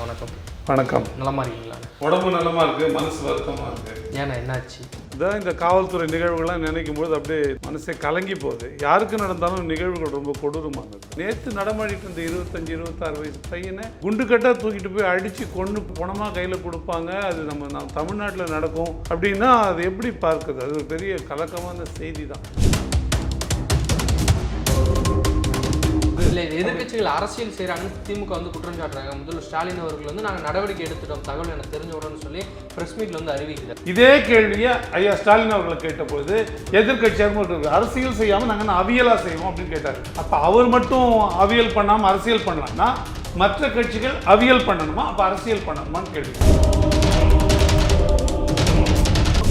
அண்ணா வணக்கம். வணக்கம். நலமா இருக்கீங்களா? உடம்பு நலமா இருக்கு மனசு வருத்தமா இருக்கு. ஏன்னா என்னாச்சு? இதான் இந்த காவல்துறை நிகழ்வுகள்லாம் நினைக்கும் போது அப்படியே மனசே கலங்கி போகுது. யாருக்கு நடந்தாலும் நிகழ்வுகள் ரொம்ப கொடூரமானது நேற்று நடமாடிட்டு இருந்த இருபத்தஞ்சு இருபத்தாறு வயசு பையனை குண்டு கட்டா தூக்கிட்டு போய் அடிச்சு கொண்டு பணமா கையில கொடுப்பாங்க. அது நம்ம நம்ம தமிழ்நாட்டில் நடக்கும். அப்படின்னா அது எப்படி பார்க்குது அது ஒரு பெரிய கலக்கமான செய்தி தான். இல்லை எதிர்க்கட்சிகள் அரசியல் செய்கிறாங்கன்னு திமுக வந்து குற்றம் சாட்டுறாங்க. முதல்வர் ஸ்டாலின் அவர்கள் வந்து நாங்கள் நடவடிக்கை எடுத்துட்டோம். தகவல் எனக்கு தெரிஞ்ச உடனே சொல்லி ப்ரெஸ் மீட்ல வந்து அறிவிக்கிறார். இதே கேள்வியை ஐயா ஸ்டாலின் அவர்களை கேட்டபோது எதிர்கட்சியாக அரசியல் செய்யாமல் நாங்கள் என்ன அவியலா செய்வோம் அப்படின்னு கேட்டார். அப்போ அவர் மட்டும் அவியல் பண்ணாமல் அரசியல் பண்ணலாம்னா மற்ற கட்சிகள் அவியல் பண்ணணுமா? அப்போ அரசியல் பண்ணணுமான்னு கேள்வி.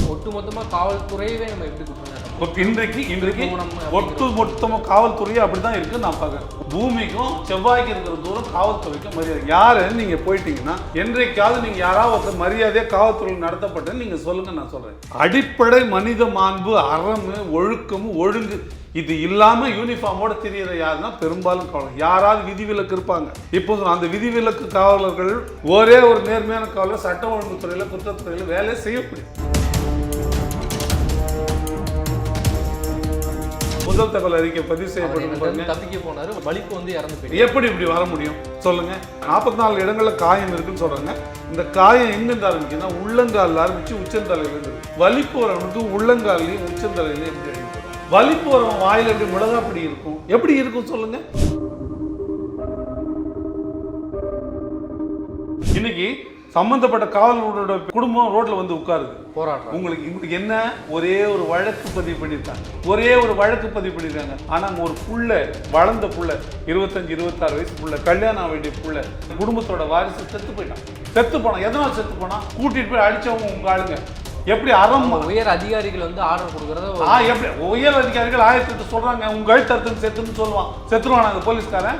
ஒட்டுமொத்தமா காவல்துறையவே நம்ம எப்படி ஒட்டு- இன்றைக்கு இன்றைக்கு ஒட்டு மொத்தமாக காவல்துறையே அப்படி தான் இருக்குன்னு நான் பார்க்குறேன். பூமிக்கும் செவ்வாய்க்கு இருக்கிற தூரம் காவல்துறைக்கும் மரியாதை. யாருன்னு நீங்கள் போயிட்டீங்கன்னா என்றைக்காவது நீங்கள் யாராவது ஒருத்தர் மரியாதையாக காவல்துறையில் நடத்தப்பட்டேன்னு நீங்கள் சொல்லுங்க நான் சொல்கிறேன் அடிப்படை மனித மாண்பு அறம் ஒழுக்கம் ஒழுங்கு இது இல்லாம யூனிஃபார்மோட தெரியற யாருன்னா பெரும்பாலும் காவலர். யாராவது விதிவிலக்கு இருப்பாங்க. இப்போ அந்த விதிவிலக்கு காவலர்கள் ஒரே ஒரு நேர்மையான காவலர் சட்ட ஒழுங்கு துறையில குற்றத்துறையில வேலை செய்ய முடியும் முதல் தகவல் அறிக்கை பதிவு செய்யப்படும் இருந்து தப்பிக்க போனாரு. வலிப்பு வந்து இறந்து போயிட்டு எப்படி இப்படி வர முடியும்? சொல்லுங்க. நாற்பத்தி நாலு இடங்கள்ல காயம் இருக்குன்னு சொல்றாங்க. இந்த காயம் எங்கிருந்து ஆரம்பிக்குதுன்னா உள்ளங்காலில் ஆரம்பிச்சு உச்சந்தலையில இருந்து வலிப்பு வரவனுக்கு உள்ளங்கால்லையும் உச்சந்தலையிலையும் எப்படி அடிப்படும் வலிப்பு வரவன் வாயில எப்படி மிளகா அப்படி இருக்கும்? எப்படி இருக்கும் சொல்லுங்க. இன்னைக்கு சம்பந்தப்பட்ட காவலர்களோட குடும்பம் ரோட்ல வந்து உட்காருது. போராடுறாங்க. உங்களுக்கு உங்களுக்கு என்ன? ஒரே ஒரு வழக்கு பதிவு பண்ணியிருக்காங்க. ஒரே ஒரு வழக்கு பதிவு பண்ணியிருக்காங்க. ஆனா அங்க ஒரு புள்ள வளர்ந்த புள்ள இருபத்தஞ்சு இருபத்தாறு வயசு புள்ள கல்யாணம் ஆக வேண்டிய புள்ள குடும்பத்தோட வாரிசு செத்து போயிட்டான். செத்து போனான். எதனால் செத்து போனான்? கூட்டிட்டு போய் அடிச்சவங்க உங்க ஆளுங்க. எப்படி அறம் உயர் அதிகாரிகள் வந்து ஆர்டர் கொடுக்கறத ஆ எப்படி? உயர் அதிகாரிகள் ஆயிரத்தி சொல்றாங்க. உங்க கழுத்தறுத்துன்னு செத்துன்னு சொல்லுவான். செத்துருவான் அந்த போலீஸ்காரன்.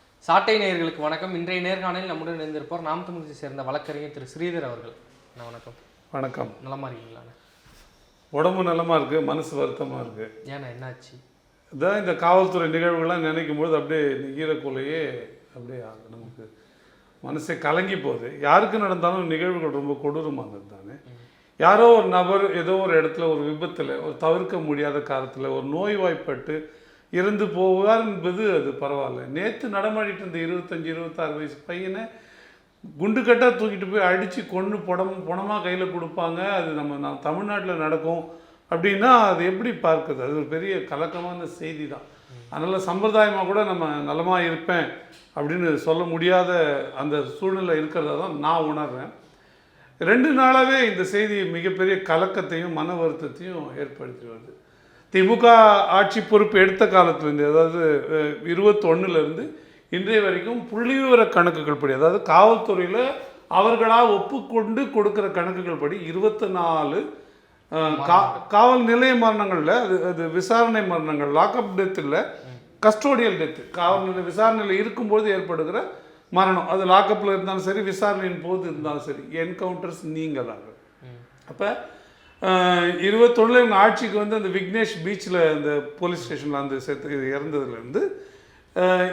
சாட்டை நேயர்களுக்கு வணக்கம். இன்றைய நேர்காணலில் நம்முடன் இணைந்திருப்பார் நாம் தமிழத்தை சேர்ந்த வழக்கறிஞர் திரு ஸ்ரீதர் அவர்கள். அண்ணா வணக்கம். வணக்கம். நலமா இருக்கீங்களா? உடம்பு நலமா இருக்கு மனசு வருத்தமா இருக்கு. ஏன்னா என்னாச்சு? இதான் இந்த காவல்துறை நிகழ்வுகள்லாம் நினைக்கும் பொழுது அப்படியே இந்த ஈரக்குலையே அப்படியே நமக்கு மனசே கலங்கி போகுது. யாருக்கு நடந்தாலும் நிகழ்வுகள் ரொம்ப கொடூரமானது தானே. யாரோ ஒரு நபர் ஏதோ ஒரு இடத்துல ஒரு விபத்தில் ஒரு தவிர்க்க முடியாத காலத்தில் ஒரு நோய்வாய்ப்பட்டு இறந்து போவார் என்பது அது பரவாயில்ல. நேற்று நடமாடிட்டு இருந்த இருபத்தஞ்சி இருபத்தாறு வயசு பையனை குண்டு கட்டாக தூக்கிட்டு போய் அடித்து கொண்டு புடம் புணமாக கையில் கொடுப்பாங்க. அது நம்ம நான் தமிழ்நாட்டில் நடக்கும் அப்படின்னா அது எப்படி பார்க்குது அது ஒரு பெரிய கலக்கமான செய்தி தான் அதனால் சம்பிரதாயமாக கூட நம்ம நலமாக இருப்பேன் அப்படின்னு சொல்ல முடியாத அந்த சூழ்நிலை இருக்கிறதா தான் நான் உணர்றேன். ரெண்டு நாளாகவே இந்த செய்தி மிகப்பெரிய கலக்கத்தையும் மன வருத்தத்தையும் ஏற்படுத்தி வருது. திமுக ஆட்சி பொறுப்பு எடுத்த காலத்துலேருந்து அதாவது இருபத்தொன்னுலேருந்து இன்றைய வரைக்கும் புள்ளிவிவர கணக்குகள் படி அதாவது காவல்துறையில் அவர்களாக ஒப்புக்கொண்டு கொடுக்குற கணக்குகள் படி இருபத்தி நாலு கா காவல் நிலைய மரணங்களில் அது அது விசாரணை மரணங்கள் லாக்அப் டெத் இல்லை கஸ்டோடியல் டெத்து காவல் நிலைய விசாரணையில் இருக்கும்போது ஏற்படுகிற மரணம். அது லாக்அப்பில் இருந்தாலும் சரி விசாரணையின் போது இருந்தாலும் சரி என்கவுண்டர்ஸ் நீங்களாக அப்போ இருபத்தொன்னில் இவங்க ஆட்சிக்கு வந்து அந்த விக்னேஷ் பீச்சில் அந்த போலீஸ் ஸ்டேஷனில் அந்த செத்து இது இறந்ததுலேருந்து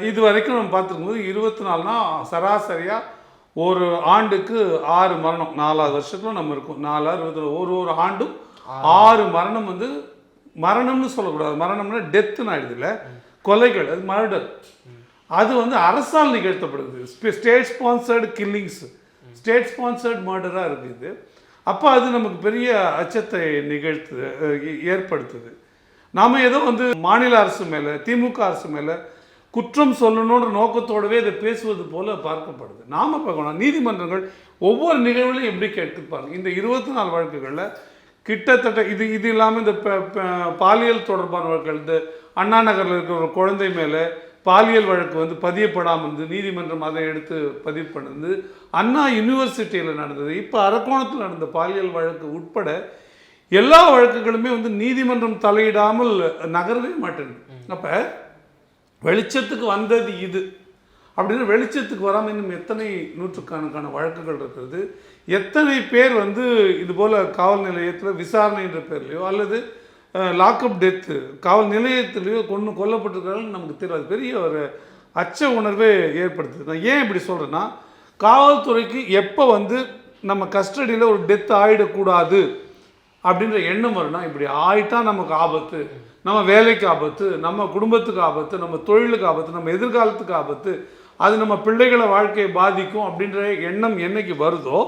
இது வரைக்கும் நம்ம பார்த்துருக்கும்போது இருபத்தி நாலுனா சராசரியாக ஒரு ஆண்டுக்கு ஆறு மரணம் நாலாவது வருஷத்துல நம்ம இருக்கோம். நாலாறு இருபத்தி. ஒரு ஒரு ஆண்டும் ஆறு. மரணம் வந்து மரணம்னு சொல்லக்கூடாது. மரணம்னா டெத்துன்னு ஆயிடுதுல்ல கொலைகள் அது மர்டர். அது வந்து அரசால் நிகழ்த்தப்படுது. State sponsored killings. State sponsored மர்டராக இருக்குது. அப்போ அது நமக்கு பெரிய அச்சத்தை நிகழ்த்து ஏற்படுத்துது. நாம் ஏதோ வந்து மாநில அரசு மேலே திமுக அரசு மேலே குற்றம் சொல்லணுன்ற நோக்கத்தோடவே இதை பேசுவது போல பார்க்கப்படுது. நாம பார்க்கணும். நீதிமன்றங்கள் ஒவ்வொரு நிகழ்வுலையும் எப்படி கேட்டுப்பாங்க இந்த இருபத்தி நாலு வழக்குகளில் கிட்டத்தட்ட இது இது இல்லாமல் இந்த ப- பாலியல் தொடர்பான வழக்குகள் இந்த அண்ணா நகரில் இருக்கிற ஒரு குழந்தை மேலே பாலியல் வழக்கு வந்து பதியப்படாமல் இருந்து நீதிமன்றம் அதை எடுத்து பதிவு பண்ணது. அண்ணா யூனிவர்சிட்டியில் நடந்தது. இப்போ அரக்கோணத்தில் நடந்த பாலியல் வழக்கு உட்பட எல்லா வழக்குகளுமே வந்து நீதிமன்றம் தலையிடாமல் நகரவே மாட்டேங்குது அப்போ வெளிச்சத்துக்கு வந்தது இது. அப்படின்னு வெளிச்சத்துக்கு வராமல் இன்னும் எத்தனை நூற்றுக்கணக்கான வழக்குகள் இருக்கிறது? எத்தனை பேர் வந்து இது போல் காவல் நிலையத்தில் விசாரணைன்ற பேர்லையோ அல்லது லாக்அப் டெத்து காவல் நிலையத்திலேயோ கொண்டு கொல்லப்பட்டிருக்கிறார்கள் நமக்கு தெரியாது. பெரிய ஒரு அச்ச உணர்வே ஏற்படுத்துது. நான் ஏன் இப்படி சொல்கிறேன்னா காவல்துறைக்கு எப்போ வந்து நம்ம கஸ்டடியில் ஒரு டெத் ஆகிடக்கூடாது அப்படின்ற எண்ணம் வரும்னா இப்படி ஆயிட்டா நமக்கு ஆபத்து நம்ம வேலைக்கு ஆபத்து நம்ம குடும்பத்துக்கு ஆபத்து நம்ம தொழிலுக்கு ஆபத்து நம்ம எதிர்காலத்துக்கு ஆபத்து அது நம்ம பிள்ளைகளை வாழ்க்கையை பாதிக்கும் அப்படின்ற எண்ணம் என்னைக்கு வருதோ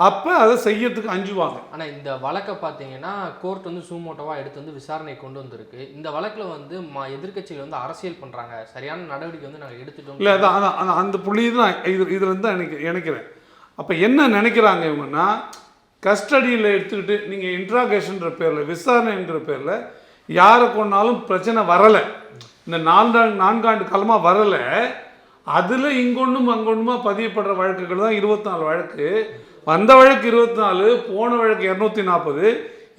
அப்போ அதை செய்யறதுக்கு அஞ்சுவாங்க. ஆனா இந்த வழக்கை பார்த்தீங்கன்னா கோர்ட் வந்து சூமோட்டோவா எடுத்து வந்து விசாரணை கொண்டு வந்திருக்கு. இந்த வழக்குல வந்து ம எதிர்க்கட்சிகள் வந்து அரசியல் பண்றாங்க. சரியான நடவடிக்கை வந்து நாங்க எடுத்துட்டோம். இல்லை அதான் அந்த புள்ளி தான் இது இதுல இருந்து தான் எனக்கு நினைக்கிறேன். அப்போ என்ன நினைக்கிறாங்க இவங்கன்னா கஸ்டடியில் எடுத்துக்கிட்டு நீங்கள் இன்ட்ராகேஷன்ற பேரில் விசாரணைன்ற பேரில் யாரை கொண்டாலும் பிரச்சனை வரலை. இந்த நான்காண்டு நான்காண்டு காலமாக வரலை. அதில் இங்கொன்றும் அங்கொன்றுமா பதியப்படுற வழக்குகள் தான் இருபத்தி நாலு வழக்கு. வந்த வழக்கு இருபத்தி நாலு போன வழக்கு இரநூத்தி நாற்பது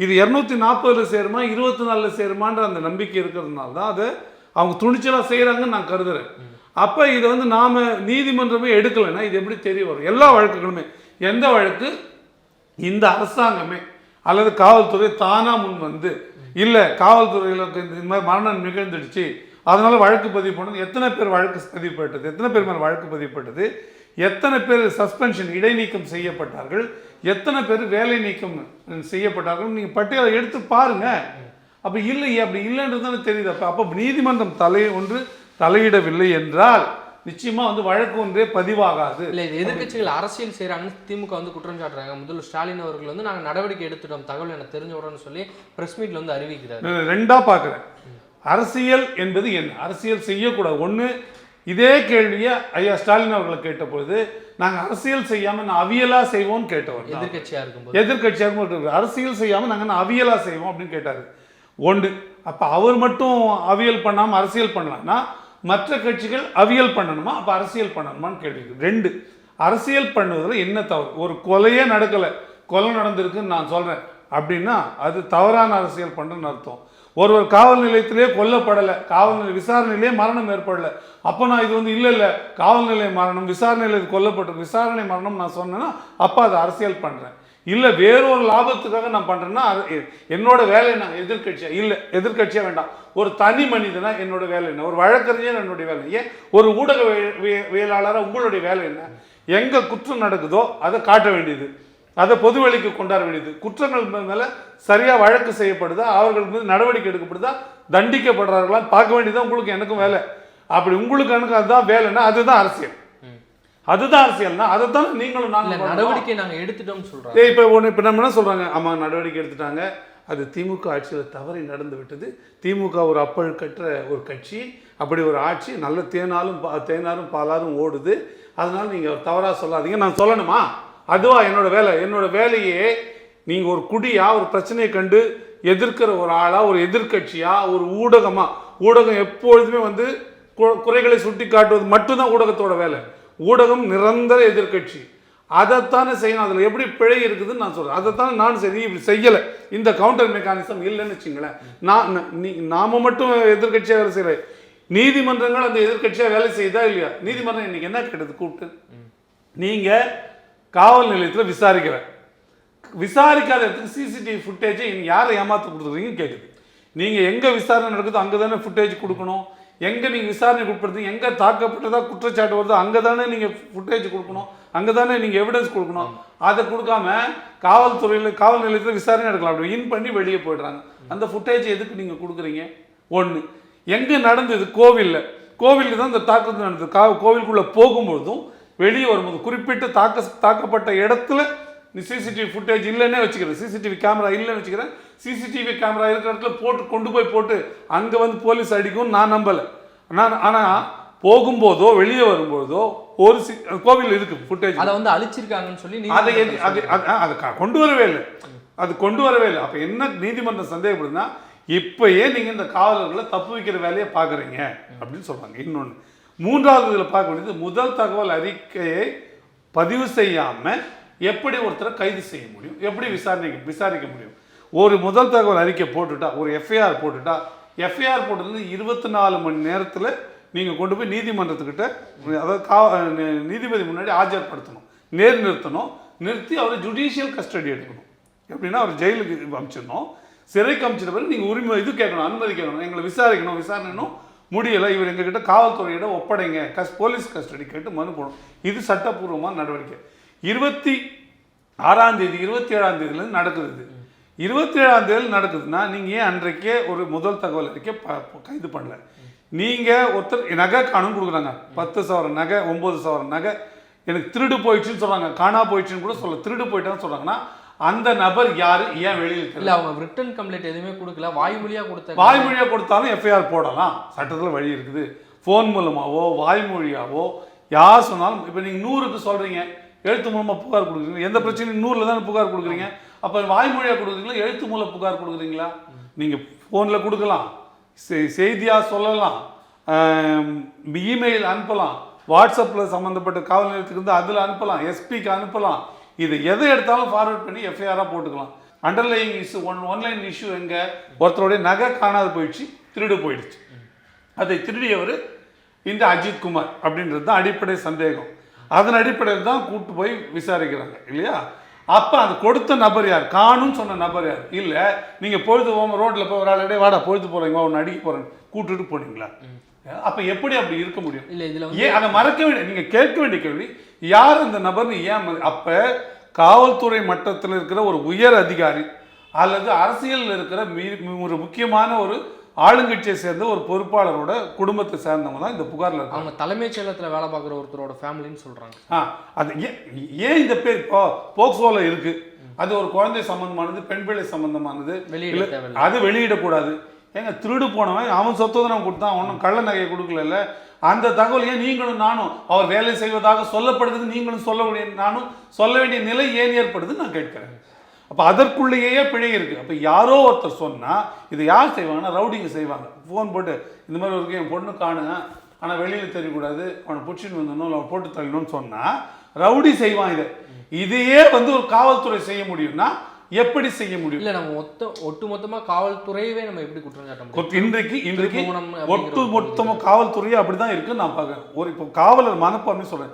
இது இரநூத்தி நாற்பதில் சேருமா இருபத்தி நாலில் சேருமான்ற அந்த நம்பிக்கை இருக்கிறதுனால தான் அதை அவங்க துணிச்சலாக செய்கிறாங்கன்னு நான் கருதுறேன். அப்போ இதை வந்து நாம் நீதிமன்றமே எடுக்கலைன்னா இது எப்படி தெரிய வரும்? எல்லா வழக்குகளுமே எந்த வழக்கு? இந்த அரசாங்கமே அல்லது காவல்துறை தானாக முன் வந்து இல்லை காவல்துறையில் இந்த மாதிரி மரணம் நிகழ்ந்துடுச்சு அதனால் வழக்கு பதிவு பண்ணது எத்தனை பேர் வழக்கு பதிவு பட்டது எத்தனை பேர் மேலே வழக்கு பதிவுப்பட்டது எத்தனை பேர் சஸ்பென்ஷன் இடைநீக்கம் செய்யப்பட்டார்கள்? எத்தனை பேர் வேலை நீக்கம் செய்யப்பட்டார்கள்? நீங்கள் பட்டியலை எடுத்து பாருங்க. அப்போ இல்லையே அப்படி இல்லைன்றது தானே தெரியுது. அப்போ அப்போ நீதிமன்றம் தலை ஒன்று தலையிடவில்லை என்றால் நிச்சயமா வந்து வழக்கு ஒன்றே பதிவாகாது. இல்ல இது எதிர்க்கட்சிகள் அரசியல் செய்றாங்கன்னு திமுக வந்து குற்றம் சாட்டுறாங்க. முதல்வர் ஸ்டாலின் அவர்கள் வந்து நாங்க நடவடிக்கை எடுத்துட்டோம் தகவல் எனக்கு தெரிஞ்ச உடனே சொல்லி பிரஸ் மீட்ல வந்து அறிவிக்கிறாரு. நான் ரெண்டா பார்க்குறேன் அரசியல் என்பது என்ன? அரசியல் செய்யக்கூடாது. ஒன்று இதே கேள்வியை ஐயா ஸ்டாலின் அவர்களை கேட்டபொழுது நாங்கள் அரசியல் செய்யாமல் நான் அவியலாக செய்வோம்னு கேட்டவர் தான். எதிர்க்கட்சியா இருக்கும்போது. எதிர்க்கட்சியாக மட்டும் அரசியல் செய்யாமல் நாங்கள் அவியலாக செய்வோம்? அப்படின்னு கேட்டார். ஒன்று அப்போ அவர் மட்டும் அவியல் பண்ணாமல் அரசியல் பண்ணலாம்னா மற்ற கட்சிகள் அவியல் பண்ணணுமா? அப்போ அரசியல் பண்ணணுமான்னு கேள்வி இருக்கு. ரெண்டு அரசியல் பண்ணுவதில் என்ன தவறு? ஒரு கொலையே நடக்கலை. கொலை நடந்திருக்குன்னு நான் சொல்கிறேன் அப்படின்னா அது தவறான அரசியல் பண்ணுறேன்னு அர்த்தம். ஒருவர் காவல் நிலையத்திலே கொல்லப்படலை. காவல் நிலைய விசாரணையிலே மரணம் ஏற்படலை. அப்போ நான் இது வந்து இல்லை இல்லை. காவல் நிலைய மரணம் விசாரணையில் கொல்லப்பட்ட விசாரணை மரணம் நான் சொன்னேன்னா அப்போ அதை அரசியல் பண்ணுறேன் இல்லை வேறொரு லாபத்துக்காக நான் பண்ணுறேன்னா என்னோட வேலை என்ன? எதிர்கட்சியாக இல்லை எதிர்க்கட்சியாக வேண்டாம். ஒரு தனி மனிதனா என்னோட வேலை என்ன? ஒரு வழக்கறிஞர் என்னுடைய வேலை ஏன்? ஒரு ஊடக வேளாளராக உங்களுடைய வேலை என்ன? எங்கே குற்றம் நடக்குதோ அதை காட்ட வேண்டியது. அதை பொதுவெளிக்கு கொண்டாட வேண்டியது. குற்றங்கள் மேல சரியா வழக்கு செய்யப்படுதா அவர்கள் மீது நடவடிக்கை எடுக்கப்படுதா தண்டிக்கப்படுறார்களான்னு பார்க்க வேண்டியது உங்களுக்கு எனக்கும் வேலை. அப்படி உங்களுக்கு எனக்கு அதுதான் வேலைன்னா அதுதான் அரசியல். அதுதான் அரசியல்னா அதை தான் நீங்களும் பண்ணணும். நடவடிக்கை நாங்க எடுத்துட்டோம்னு ஏய் இப்போ ஒன்று இப்போ நம்ம என்ன சொல்கிறாங்க ஆமாம் நடவடிக்கை எடுத்துட்டாங்க. அது திமுக ஆட்சியில் தவறி நடந்து விட்டது. திமுக ஒரு அப்பழுக்கற்ற ஒரு கட்சி. அப்படி ஒரு ஆட்சி நல்ல தேனாலும் பா தேனாரும் பாலாரும் ஓடுது. அதனால் நீங்கள் தவறாக சொல்லாதீங்க. நான் சொல்லணுமா? அதுவா என்னோட வேலை. என்னோட வேலையே நீங்கள் ஒரு குடியா ஒரு பிரச்சனையை கண்டு எதிர்க்கிற ஒரு ஆளா ஒரு எதிர்க்கட்சியா ஒரு ஊடகமா? ஊடகம் எப்பொழுதுமே வந்து குறைகளை சுட்டி காட்டுவது மட்டும்தான் ஊடகத்தோட வேலை. ஊடகம் நிரந்தர எதிர்க்கட்சி. அதைத்தானே செய்யணும். அதில் எப்படி பிழை இருக்குதுன்னு நான் சொல்கிறேன் அதைத்தான் நான் சரி இப்படி செய்யலை. இந்த கவுண்டர் மெக்கானிசம் இல்லைன்னு வச்சுங்களேன். நான் ந- நாம மட்டும் எதிர்க்கட்சியாக வேலை செய்யலை நீதிமன்றங்கள் அந்த எதிர்க்கட்சியாக வேலை செய்தா இல்லையா? நீதிமன்றம் இன்னைக்கு என்ன கேட்டது? கூப்பிட்டு. நீங்கள் காவல் நிலையத்தில் விசாரிக்கிறேன். விசாரிக்காத இடத்துக்கு சிசிடிவி ஃபுட்டேஜை யாரை ஏமாற்ற கொடுத்துருக்கீங்கன்னு கேட்குது நீங்கள் எங்கே விசாரணை நடக்குதோ அங்கே தானே ஃபுட்டேஜ் கொடுக்கணும். எங்கே நீங்கள் விசாரணை உட்படுத்தி எங்கே தாக்கப்பட்டதா குற்றச்சாட்டு வருதோ அங்கே தானே நீங்கள் ஃபுட்டேஜ் கொடுக்கணும். அங்கே தானே நீங்கள் எவிடன்ஸ் கொடுக்கணும். அதை கொடுக்காம காவல்துறையில் காவல் நிலையத்தில் விசாரணை நடக்கலாம். அப்படி இன் பண்ணி வெளியே போயிடுறாங்க. அந்த ஃபுட்டேஜ் எதுக்கு நீங்கள் கொடுக்குறீங்க? ஒன்று எங்கே நடந்தது கோவிலில்? கோவிலில் தான் இந்த தாக்குதல் நடந்தது. கா கோவிலுக்குள்ளே போகும்பொழுதும் வெளியே வரும்போது குறிப்பிட்ட தாக்க தாக்கப்பட்ட இடத்துல நீ சிசிடிவி ஃபுட்டேஜ் இல்லைன்னே வச்சுக்கிறேன். சிசிடிவி கேமரா இல்லைன்னு வச்சுக்கிறேன். சிசிடிவி கேமரா இருக்கிற இடத்துல போட்டு கொண்டு போய் போட்டு அங்கே வந்து போலீஸ் அடிக்கும் நான் நம்பலை. நான் ஆனால் போகும்போதோ வெளியே வரும்போதோ ஒரு சி கோவில் இருக்கு ஃபுட்டேஜ் அதை வந்து அழிச்சிருக்காங்கன்னு சொல்லி அதை அது அது- கொண்டு வரவே இல்லை. அது கொண்டு வரவே இல்லை. அப்போ என்ன நீதிமன்றம் சந்தேகப்படுதுன்னா இப்பயே நீங்கள் இந்த காவலர்களை தப்பு வைக்கிற வேலையை பார்க்குறீங்க அப்படின்னு சொல்கிறாங்க இன்னொன்று மூன்றாவது இதில் பார்க்க வேண்டியது முதல் தகவல் அறிக்கையை பதிவு செய்யாமல் எப்படி ஒருத்தரை கைது செய்ய முடியும்? எப்படி விசாரணைக்கு விசாரிக்க முடியும்? ஒரு முதல் தகவல் அறிக்கை போட்டுட்டா ஒரு எஃப்ஐஆர் போட்டுட்டா எஃப்ஐஆர் போட்டது இருபத்தி நாலு மணி நேரத்தில் நீங்கள் கொண்டு போய் நீதிமன்றத்துக்கிட்ட அதாவது கா நீதிபதி முன்னாடி ஆஜர்படுத்தணும். நேர் நிறுத்தணும். நிறுத்தி அவரை ஜுடிஷியல் கஸ்டடி எடுக்கணும். எப்படின்னா அவர் ஜெயிலுக்கு அமிச்சிடணும் சிறைக்கு அமிச்சிட்ட பிறகு நீங்கள் உரிமை இது கேட்கணும் அனுமதி கேட்கணும். எங்களை விசாரிக்கணும் விசாரணைனும் முடியலை இவர் எங்ககிட்ட காவல்துறையிடம் ஒப்படைங்க கஸ் போலீஸ் கஸ்டடி கேட்டு மனு போடணும். இது சட்டப்பூர்வமான நடவடிக்கை. இருபத்தி ஆறாம் தேதி இருபத்தி ஏழாம் தேதியிலேருந்து நடக்குது இருபத்தி ஏழாம் தேதி நடக்குதுன்னா நீங்கள் ஏன் அன்றைக்கே ஒரு முதல் தகவல் அறிக்கை ப- கைது பண்ணல? நீங்கள் ஒருத்தர் நகை காணும் கொடுக்குறாங்க. பத்து சவரம் நகை ஒம்பது சவரம் நகை. எனக்கு திருடு போயிடுச்சுன்னு சொல்கிறாங்க காணா போயிடுச்சுன்னு கூட சொல்ல திருடு போயிட்டான்னு சொல்கிறாங்கன்னா அந்த நபர் யார்? ஏன் வெளியில் இல்ல அவங்க ரிட்டன் கம்ப்ளைண்ட் எதுவுமே கொடுக்கல. வாய்மொழியா கொடுத்த வாய்மொழியாக கொடுத்தாலும் எஃப்ஐஆர் போடலாம். சட்டத்தில் வழி இருக்குது. ஃபோன் மூலமாவோ வாய்மொழியாவோ யார் சொன்னாலும் இப்போ நீங்கள் நூறுக்கு சொல்கிறீங்க எழுத்து மூலமாக புகார் கொடுக்குறீங்க. எந்த பிரச்சனையும் நூறில் தானே புகார் கொடுக்குறீங்க. அப்போ வாய்மொழியாக கொடுக்குறீங்களா? எழுத்து மூலம் புகார் கொடுக்குறீங்களா? நீங்கள் ஃபோனில் கொடுக்கலாம். செய்தியாக சொல்லலாம். இமெயில் அனுப்பலாம். வாட்ஸ்அப்பில் சம்மந்தப்பட்ட காவல் நிலையத்துக்கு வந்து அதில் அனுப்பலாம். எஸ்பிக்கு அனுப்பலாம். இது எதை எடுத்தாலும் ஃபார்வர்ட் பண்ணி எஃப்ஐஆராக போட்டுக்கலாம். Underlying issue one online issue எங்கே? ஒருத்தருடைய நகை காணாது போயிடுச்சு திருடு போயிடுச்சு. அதை திருடியவர் இந்த அஜித் குமார் அப்படின்றது தான் அடிப்படை சந்தேகம். அதன் அடிப்படையில் தான் கூட்டு போய் விசாரிக்கிறாங்க இல்லையா? அப்போ அந்த கொடுத்த நபர் யார்? காணும்னு சொன்ன நபர் யார்? இல்லை நீங்கள் பொழுது போகாம ரோட்டில் போய் ஒரு ஆளுடைய வாடா பொழுது போகிறீங்க ஒன்று அடிக்க போகிறேன் கூட்டுட்டு போனீங்களா? அப்போ எப்படி அப்படி இருக்க முடியும்? ஏன் அதை மறக்க வேண்டிய நீங்க கேட்க வேண்டிய கேள்வி யார் அந்த நபர்னு ஏன் அப்ப காவல்துறை மட்டத்தில் இருக்கிற ஒரு உயர் அதிகாரி அல்லது அரசியலில் இருக்கிற மீ- ஒரு முக்கியமான ஒரு ஆளுங்கட்சியை சேர்ந்த ஒரு பொறுப்பாளரோட குடும்பத்தை சேர்ந்தவங்க தான் இந்த புகார்ல இருக்காங்க. அவங்க தலைமைச் செயலகத்துல வேலை பார்க்குற ஒருத்தரோட ஃபேமிலின்னு சொல்றாங்க. ஆ அது ஏன் ஏன் இந்த பேர் இப்போ போக்சோல இருக்கு? அது ஒரு குழந்தை சம்பந்தமானது பெண் பிள்ளை சம்பந்தமானது. வெளியிட. அது வெளியிடக்கூடாது. ஏங்க திருடு போனவன் அவன் சொத்து நம்ம கொடுத்தான் ஒன்றும் கள்ள நகையை கொடுக்கல அந்த தகவல் ஏன் நீங்களும் நானும் அவர் வேலை செய்வதாக சொல்லப்படுது நீங்களும் சொல்ல வேண்டிய நானும் சொல்ல வேண்டிய நிலை ஏன் ஏற்படுதுன்னு நான் கேட்கிறேன். அப்போ அதற்குள்ளேயே பிழை இருக்குது அப்போ யாரோ ஒருத்தர் சொன்னால் இது யார் செய்வாங்கன்னா ரவுடிங்க செய்வாங்க. ஃபோன் போட்டு இந்த மாதிரி ஒரு என் பொண்ணு காணுங்க ஆனால் வெளியில் தெரியக்கூடாது அவனை பிடிச்சின்னு வந்தணும் அவன் அவனை போட்டு தள்ளணும்னு சொன்னால் ரவுடி செய்வான் இதை. இதையே வந்து ஒரு காவல்துறை செய்ய முடியும்னா எப்படி செய்ய முடியும்? இல்ல நம்ம மொத்த ஒட்டு மொத்தமா காவல்துறையவே நம்ம எப்படி குற்றம் சாட்ட முடியும்? கொத்- இன்றைக்கு இன்றைக்கு ஒட்டு ஒரு மொத்தமாக காவல்துறையே அப்படிதான் இருக்குன்னு நான் பார்க்குறேன். ஒரு இப்போ காவலர் மனப்பான்மை சொல்றேன்.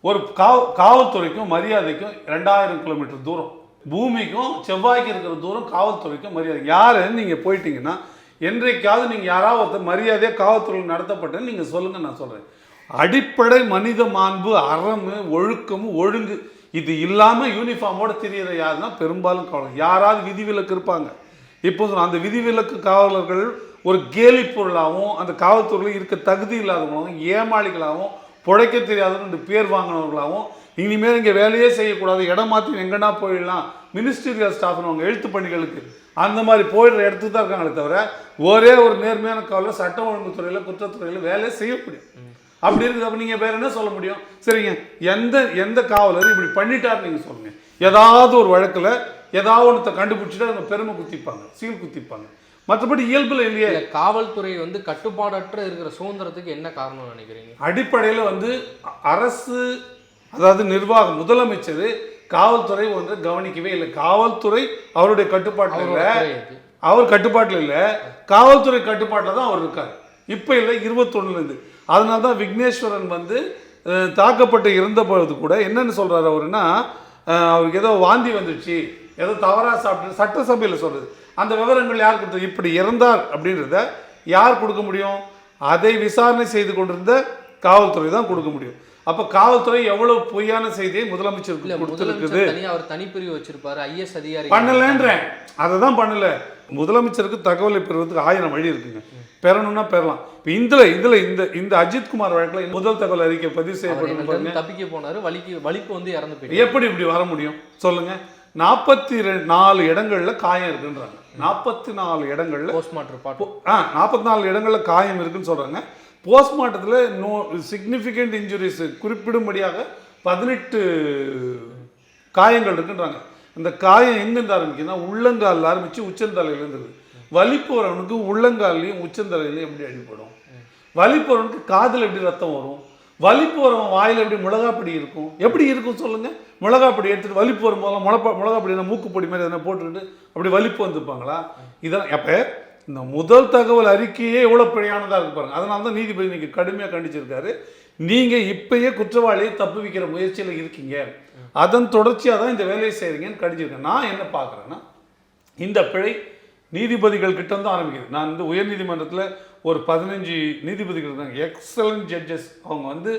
ஒரு காவ காவல்துறைக்கும் மரியாதைக்கும் ரெண்டாயிரம் கிலோமீட்டர் தூரம். பூமிக்கும் செவ்வாய்க்கு இருக்கிற தூரம் காவல்துறைக்கும் மரியாதை. யாரு நீங்க போயிட்டீங்கன்னா என்றைக்காவது நீங்க யாராவது ஒருத்தர் மரியாதையாக காவல்துறையில் நடத்தப்பட்டேன்னு நீங்க சொல்லுங்க நான் சொல்றேன். அடிப்படை மனித மாண்பு அறமு ஒழுக்கமு ஒழுங்கு. இது இல்லாமல் யூனிஃபார்மோட தெரியற யாருன்னா பெரும்பாலும் காவலர். யாராவது விதிவிலக்கு இருப்பாங்க. இப்போ அந்த விதிவிலக்கு காவலர்கள் ஒரு கேலி பொருளாகவும் அந்த காவல்துறையில் இருக்க தகுதி இல்லாதவங்களாகவும் ஏமாளிகளாகவும் பிழைக்க தெரியாதவங்க பேர் வாங்கினவர்களாகவும் இனிமேல் இங்கே வேலையே செய்யக்கூடாது இடம் மாற்றி எங்கன்னா போயிடலாம் மினிஸ்டீரியல் ஸ்டாஃப்னு அவங்க எழுத்து பணிகளுக்கு. அந்த மாதிரி போயிடுற இடத்துக்கு தான் இருக்காங்களே தவிர ஒரே ஒரு நேர்மையான காவலில் சட்டம் ஒழுங்கு துறையில் குற்றத்துறையில் வேலையை செய்ய முடியும் அப்படி இருக்குது நீங்கள் வேற என்ன சொல்ல முடியும்? சரிங்க. எந்த எந்த காவலர் இப்படி பண்ணிட்டாருன்னு நீங்கள் சொல்லுங்கள் ஏதாவது ஒரு வழக்கில் ஏதாவது ஒன்றத்தை கண்டுபிடிச்சிட்டு அவங்க பெருமை குத்திப்பாங்க சீல் குத்திப்பாங்க. மற்றபடி இயல்பில் இல்லையே. இல்ல காவல்துறை வந்து கட்டுப்பாடற்ற இருக்கிற சுதந்திரத்துக்கு என்ன காரணம் நினைக்கிறீங்க? அடிப்படையில் வந்து அரசு அதாவது நிர்வாகம் முதலமைச்சர் காவல்துறை ஒன்று கவனிக்கவே இல்லை. காவல்துறை அவருடைய கட்டுப்பாட்டில் இல்லை. அவர் கட்டுப்பாட்டில் இல்லை. காவல்துறை கட்டுப்பாட்டில் தான் அவர் இருக்கார். இப்போ இல்லை இருபத்தொன்னுலேருந்து அதனால தான் விக்னேஸ்வரன் வந்து தாக்கப்பட்டு இருந்தபோது கூட என்னன்னு சொல்றாரு அவருன்னா அவருக்கு ஏதோ வாந்தி வந்துடுச்சு ஏதோ தவறாக சாப்பிட்டு சட்டசபையில் சொல்றது. அந்த விவரங்கள் யார் கொடுத்தது இப்படி இறந்தார் அப்படின்றத யார் கொடுக்க முடியும்? அதை விசாரணை செய்து கொண்டிருந்த காவல்துறை தான் கொடுக்க முடியும். அப்போ காவல்துறை எவ்வளவு பொய்யான செய்தியை கொடுத்துருக்குது? முதலமைச்சர் தனியா அவர் தனிப்பிரிவு வச்சிருப்பாரு ஐஎஸ் அதிகாரி பண்ணலன்றேன். அதை தான் பண்ணல. முதலமைச்சருக்கு தகவலை பெறுவதற்கு ஆயிரம் வழி இருக்குங்க. பெறணும்னா பெறலாம். இப்போ இதில் இதில் இந்த இந்த அஜித்குமார் வழக்கில் முதல் தகவல் அறிக்கை பதிவு இருந்து தப்பிக்க போனாரு வலிக்கு வலிக்கு வந்து இறந்து போயிட்டாரு. எப்படி இப்படி வர முடியும்? சொல்லுங்க. நாற்பத்தி ரெண்டு நாலு இடங்கள்ல காயம் இருக்குன்றாங்க. நாற்பத்தி நாலு இடங்கள்ல போஸ்ட்மார்ட்டம் ஆ நாற்பத்தி நாலு இடங்கள்ல காயம் இருக்குன்னு சொல்றாங்க. போஸ்ட்மார்ட்டத்தில் நோ சிக்னிஃபிகண்ட் இன்ஜுரிஸ் குறிப்பிடும்படியாக பதினெட்டு காயங்கள் இருக்குன்றாங்க. அந்த காயம் எங்கேருந்து ஆரம்பிக்குதுன்னா உள்ளங்காலில் ஆரம்பித்து உச்சந்தலையிலேருந்து இருக்குது. வலி போகிறவனுக்கு உள்ளங்கால்லையும் உச்சந்தலையிலையும் எப்படி அடிபடும்? வலி போகிறவனுக்கு காதில் எப்படி ரத்தம் வரும்? வலி போகிறவன் வாயில் எப்படி மிளகாப்பொடி இருக்கும்? எப்படி இருக்கும் சொல்லுங்கள் மிளகாப்பொடி எடுத்துகிட்டு வலி போகிற போதெல்லாம் மிளகா மிளகாப்பொடி என்ன மூக்குப்பொடி மாதிரி எதனா போட்டுக்கிட்டு அப்படி வலிப்பு வந்துப்பாங்களா? இதெல்லாம் அப்போ இந்த முதல் தகவல் அறிக்கையே எவ்வளோ பிழையானதாக இருக்கு பாருங்கள் அதனால தான் நீதிபதி இன்னைக்கு கடுமையாக கண்டிச்சிருக்காரு. நீங்கள் இப்பயே குற்றவாளியை தப்பு வைக்கிற முயற்சியில் இருக்கீங்க. அதன் தொடர்ச்சியாக தான் இந்த வேலையை செய்கிறீங்கன்னு கடிச்சிருக்கேன் நான் என்ன பார்க்குறேன்னா இந்த பிழை நீதிபதிகள் கிட்ட தான் ஆரம்பிக்குது. நான் வந்து உயர்நீதிமன்றத்தில் ஒரு பதினஞ்சு நீதிபதிகள் இருந்தாங்க எக்ஸலன்ட் ஜட்ஜஸ் அவங்க வந்து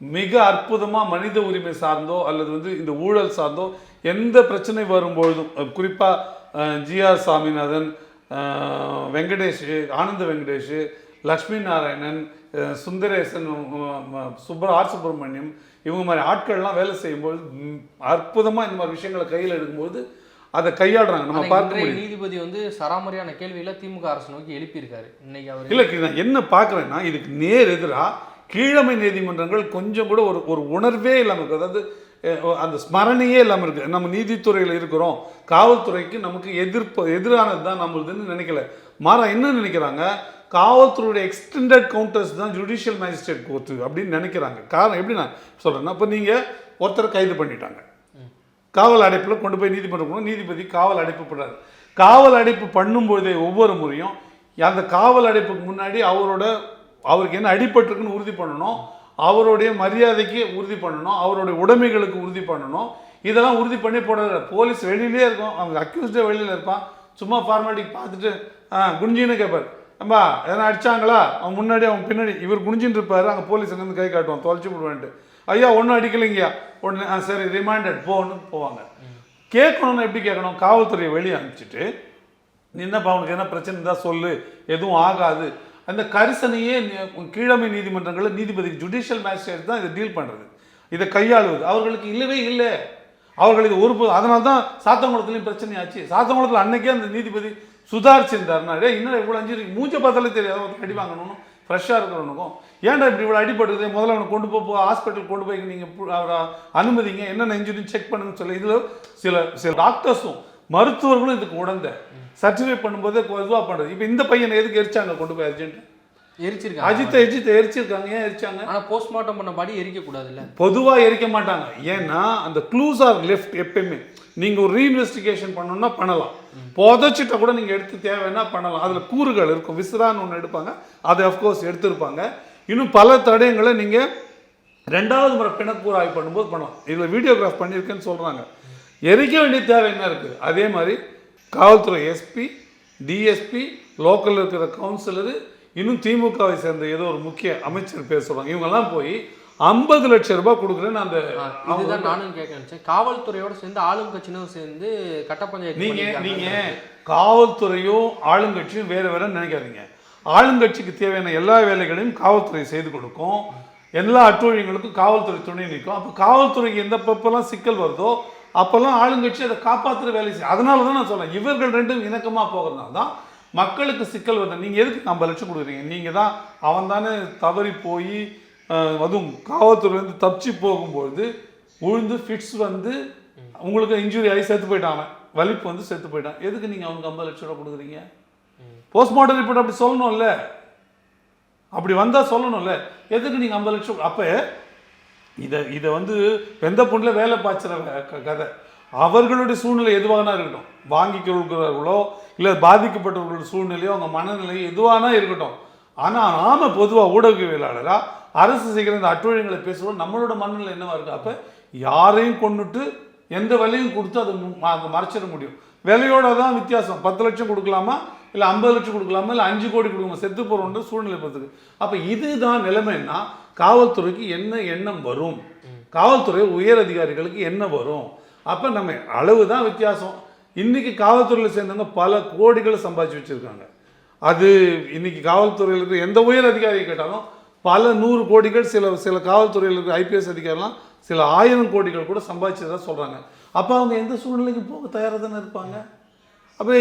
மிக அற்புதமாக மனித உரிமை சார்ந்தோ அல்லது வந்து இந்த ஊழல் சார்ந்தோ எந்த பிரச்சனை வரும்பொழுதும் குறிப்பாக ஜிஆர் சாமிநாதன் வெங்கடேஷ் ஆனந்த வெங்கடேஷ் லக்ஷ்மி நாராயணன் சுந்தரேசன் சுப்ர ஆர். சுப்பிரமணியம் இவங்க மாதிரி ஆட்கள்லாம் வேலை செய்யும்போது அற்புதமாக இந்த மாதிரி விஷயங்களை கையில் எடுக்கும்போது அதை கையாளுறாங்க. நம்ம பார்க்க முடியும் நீதிபதி வந்து சராமரியான கேள்வியில திமுக அரசு நோக்கி எழுப்பியிருக்காரு. இன்னைக்கு அவர் இல்லை நான் என்ன பார்க்குறேன்னா இதுக்கு நேர் எதிராக கீழமை நீதிமன்றங்கள் கொஞ்சம் கூட ஒரு ஒரு உணர்வே இல்லாமல் இருக்குது அதாவது அந்த ஸ்மரணையே இல்லாமல் இருக்குது நம்ம நீதித்துறையில் இருக்கிறோம். காவல்துறைக்கு நமக்கு எதிர்ப்பு எதிரானது தான் நம்மளுதுன்னு நினைக்கல. மாறா என்ன நினைக்கிறாங்க? காவல்துறையுடைய எக்ஸ்டெண்டட் கவுண்டர்ஸ் தான் ஜுடிஷியல் மேஜிஸ்ட்ரேட் கோர்ட்டு அப்படின்னு நினைக்கிறாங்க. காரணம் எப்படி நான் சொல்கிறேன்னா இப்போ நீங்கள் ஒருத்தரை கைது பண்ணிட்டாங்க. காவல் அடைப்பில் கொண்டு போய் நீதிமன்றம் போகணும் நீதிபதி காவல் அடைப்பு பண்ணுறாரு காவல் அடைப்பு பண்ணும்போதே ஒவ்வொரு முறையும் அந்த காவல் அடைப்புக்கு முன்னாடி அவரோட அவருக்கு என்ன அடிபட்டிருக்குன்னு உறுதி பண்ணணும். அவருடைய மரியாதைக்கு உறுதி பண்ணணும். அவருடைய உடைமைகளுக்கு உறுதி பண்ணணும். இதெல்லாம் உறுதி பண்ணி போடுற போலீஸ் வெளியிலே இருக்கும். அவங்க அக்யூஸ்டே வெளியில் இருப்பான். சும்மா ஃபார்மாலிட்டி பார்த்துட்டு ஆ கேட்பார் அம்மா எதனா அடிச்சாங்களா? அவன் முன்னாடி அவன் பின்னாடி. இவர் குனிஞ்சின்னு இருப்பார். அங்கே போலீஸ் அங்கேருந்து கை காட்டுவான். தொலைச்சி விடுவான்ட்டு. ஐயா ஒன்றும் அடிக்கலைங்கய்யா. உடனே ஆ சரி ரிமாண்டட் போன்னு போவாங்க. கேட்கணும்னு எப்படி கேட்கணும்? காவல்துறையை வெளியே அனுப்பிச்சிட்டு நீ என்னப்பா அவனுக்கு என்ன பிரச்சனை இருந்தால் சொல்லு. எதுவும் ஆகாது. அந்த கரிசனையே கீழமை நீதிமன்றங்களில் நீதிபதி ஜுடிஷியல் மேஜிஸ்ட்ரேட் தான் இதை டீல் பண்ணுறது இதை கையாளுவது. அவர்களுக்கு இல்லவே இல்லை. அவர்கள் இது ஒரு அதனால தான் சாத்தங்குளத்துலேயும் பிரச்சனையாச்சு சாத்தங்குளத்தில் அன்னைக்கே அந்த நீதிபதி சுதாரிச்சிருந்தாருனா இன்னும் இவ்வளோ அஞ்சு மூச்சை பார்த்தாலே தெரியாது. அடி வாங்கணும்னு ஃப்ரெஷ்ஷாக இருக்கிறவனுக்கும். ஏன்டா இப்படி இவ்வளோ அடிபடுது? முதல்ல அவனை கொண்டு போ ஹாஸ்பிட்டல் கொண்டு போய் நீங்கள் அவரை அனுமதிங்க. என்னென்ன இன்ஜுரின்னு செக் பண்ணுங்கன்னு சொல்லி. இதில் சில சில டாக்டர்ஸும் மருத்துவர்களும் இதுக்கு உடந்த. சர்டிஃபை பண்ணும்போதே இதுவாக பண்ணுறது இப்போ இந்த பையனை எதுக்கு எரிச்சாங்க கொண்டு போய் அர்ஜென்ட் எரிச்சிருக்காங்க. அஜித்தை எரிச்சித்தை எரிச்சிருக்காங்க. ஏன் எரிச்சாங்க? ஆனா போஸ்ட்மார்ட்டம் பண்ண பாடி எரிக்க கூடாதுல்ல பொதுவாக எரிக்க மாட்டாங்க. ஏன்னா அந்த க்ளூஸ் ஆர் லெஃப்ட் எப்பயுமே. நீங்கள் ஒரு ரீஇன்வெஸ்டிகேஷன் பண்ணணும்னா பண்ணலாம். புதைச்சிட்ட கூட நீங்கள் எடுத்து தேவைன்னா பண்ணலாம். அதில் கூறுகள் இருக்கும். விசிறான்னு ஒன்று எடுப்பாங்க. அதை அஃப்கோர்ஸ் எடுத்திருப்பாங்க. இன்னும் பல தடயங்களை நீங்கள் ரெண்டாவது முறை பிணக்கூறு ஆய்வு பண்ணும்போது பண்ணலாம். இதில் வீடியோகிராஃப் பண்ணியிருக்கேன்னு சொல்கிறாங்க எரிக்க வேண்டிய தேவை என்ன இருக்குது அதே மாதிரி காவல்துறை எஸ்பி டிஎஸ்பி லோக்கலில் இருக்கிற கவுன்சிலரு இன்னும் திமுகவை சேர்ந்த ஏதோ ஒரு முக்கிய அமைச்சர் பேர் சொல்கிறாங்க இவங்கெல்லாம் போய் ஐம்பது லட்சம் ரூபாய் கொடுக்குறேன்னு அந்த இதுதான் நானும் கேட்க நினைச்சேன். காவல்துறையோட சேர்ந்து ஆளும் கட்சியினரும் சேர்ந்து கட்ட பஞ்சாயத்து நீங்க பண்ணியிருக்காங்க. நீங்க காவல்துறையும் ஆளுங்கட்சியும் வேற வேற நினைக்காதீங்க. ஆளுங்கட்சிக்கு தேவையான எல்லா வேலைகளையும் காவல்துறை செய்து கொடுக்கும். எல்லா அட்டூழியங்களுக்கும் காவல்துறை துணை நிற்கும். அப்போ காவல்துறைக்கு எந்த பப்பெல்லாம் சிக்கல் வருதோ அப்போல்லாம் ஆளுங்கட்சி அதை காப்பாற்றுற வேலை செய்யும் அதனால தான் நான் சொல்றேன். இவர்கள் ரெண்டும் இணக்கமாக போகிறதுனால தான் மக்களுக்கு சிக்கல் வருது. நீங்கள் எதுக்கு ஐம்பது லட்சம் கொடுக்குறீங்க? நீங்கள் தான் அவன் தானே தவறி போய் அதுவும் காவல்துறையிலேருந்து தப்பிச்சு போகும்பொழுது உழுந்து ஃபிட்ஸ் வந்து உங்களுக்கு இன்ஜுரி ஆகி செத்து போயிட்டான் அவன். வலிப்பு வந்து செத்து போயிட்டான். எதுக்கு நீங்கள் அவனுக்கு ஐம்பது லட்ச ரூபா கொடுக்குறீங்க? போஸ்ட்மார்ட்டம் ரிப்போர்ட் அப்படி சொல்லணும்ல. அப்படி வந்தால் சொல்லணும்ல. எதுக்கு நீங்கள் ஐம்பது லட்சம் அப்போ இதை இதை வந்து வெந்த பொண்ணில் வேலை பாய்ச்சுற க- கதை. அவர்களுடைய சூழ்நிலை எதுவானா இருக்கட்டும். வாங்கி கொள்கிறார்களோ இல்லை பாதிக்கப்பட்டவர்களுடைய சூழ்நிலையோ அவங்க மனநிலையோ எதுவானா இருக்கட்டும். ஆனால் நாம் பொதுவாக ஊடகவியலாளராக அரசு செய்கிற இந்த அட்டுழியங்களை பேசுகிறோம் நம்மளோட மனநிலை என்னவா இருக்கு? அப்போ யாரையும் கொண்டுட்டு எந்த விலையும் கொடுத்து அதை அதை மறைச்சிட முடியும். விலையோட தான் வித்தியாசம். பத்து லட்சம் கொடுக்கலாமா? இல்லை ஐம்பது லட்சம் கொடுக்கலாமா? இல்லை அஞ்சு கோடி கொடுக்கலாமா? செத்து போகிறோன்ற சூழ்நிலை பார்த்துக்கு அப்போ இதுதான் நிலைமைன்னா காவல்துறைக்கு என்ன எண்ணம் வரும்? காவல்துறை உயர் அதிகாரிகளுக்கு என்ன வரும்? அப்போ நம்ம அளவு தான் வித்தியாசம். இன்னைக்கு காவல்துறையில் சேர்ந்தவங்க பல கோடிகளை சம்பாதிச்சு வச்சுருக்காங்க. அது இன்னைக்கு காவல்துறையில் இருக்கிற எந்த உயர் அதிகாரியை கேட்டாலும் பல நூறு கோடிகள் சில சில காவல்துறையில் இருக்கிற ஐபிஎஸ் அதிகாரிலாம் சில ஆயிரம் கோடிகள் கூட சம்பாதிச்சதா சொல்கிறாங்க அப்போ அவங்க எந்த சூழ்நிலைக்கு போக தயாராக தானே இருப்பாங்க? அப்போ